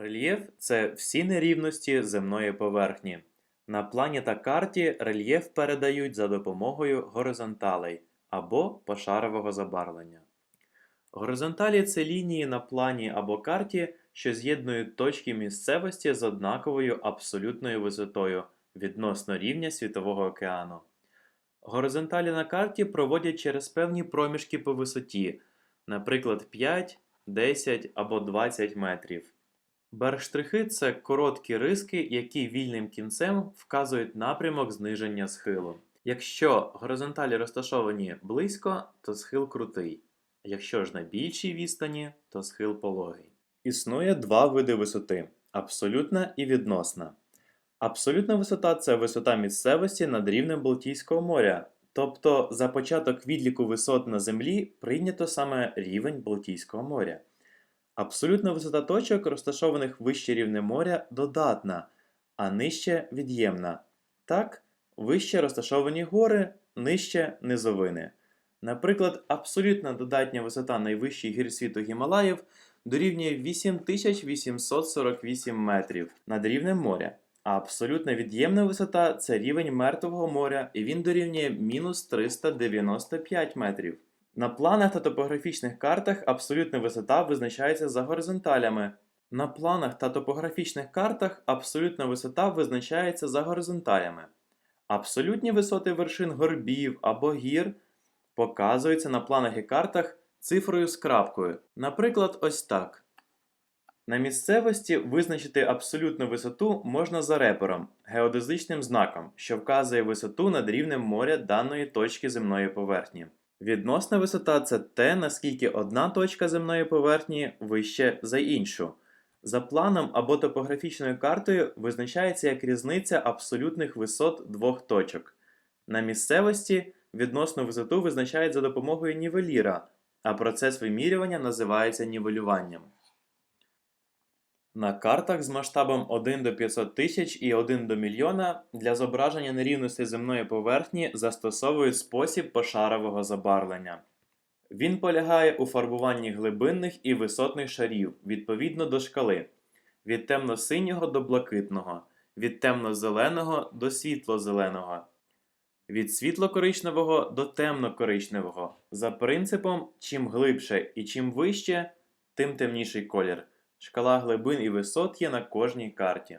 Рельєф це всі нерівності земної поверхні. На плані та карті рельєф передають за допомогою горизонталей або пошарового забарвлення. Горизонталі це лінії на плані або карті, що з'єднують точки місцевості з однаковою абсолютною висотою відносно рівня Світового океану. Горизонталі на карті проводять через певні проміжки по висоті, наприклад, 5, 10 або 20 метрів. Берштрихи це короткі риски, які вільним кінцем вказують напрямок зниження схилу. Якщо горизонталі розташовані близько, то схил крутий. Якщо ж на більшій відстані, то схил пологий. Існує два види висоти абсолютна і відносна. Абсолютна висота це висота місцевості над рівнем Балтійського моря. Тобто за початок відліку висот на землі прийнято саме рівень Балтійського моря. Абсолютна висота точок, розташованих вище рівня моря, додатна, а нижче від'ємна. Так, вище розташовані гори, нижче низовини. Наприклад, абсолютна додатня висота найвищих гір світу Гімалаїв дорівнює 8848 метрів над рівнем моря. А абсолютна від'ємна висота це рівень Мертвого моря, і він дорівнює мінус 395 метрів. На планах та топографічних картах абсолютна висота визначається за горизонталями. На планах та топографічних картах абсолютна висота визначається за горизонталями. Абсолютні висоти вершин горбів або гір показуються на планах і картах цифрою з крапкою. Наприклад, ось так. На місцевості визначити абсолютну висоту можна за репером, геодезичним знаком, що вказує висоту над рівнем моря даної точки земної поверхні. Відносна висота це те, наскільки одна точка земної поверхні вище за іншу. За планом або топографічною картою визначається як різниця абсолютних висот двох точок. На місцевості відносну висоту визначають за допомогою нівеліра, а процес вимірювання називається нівелюванням. На картах з масштабом 1 до 500 тисяч і 1 до мільйона для зображення нерівностей земної поверхні застосовують спосіб пошарового забарвлення. Він полягає у фарбуванні глибинних і висотних шарів відповідно до шкали від темно-синього до блакитного, від темно-зеленого до світло-зеленого, від світло-коричневого до темно-коричневого за принципом чим глибше і чим вище, тим темніший колір. Шкала глибин і висот є на кожній карті.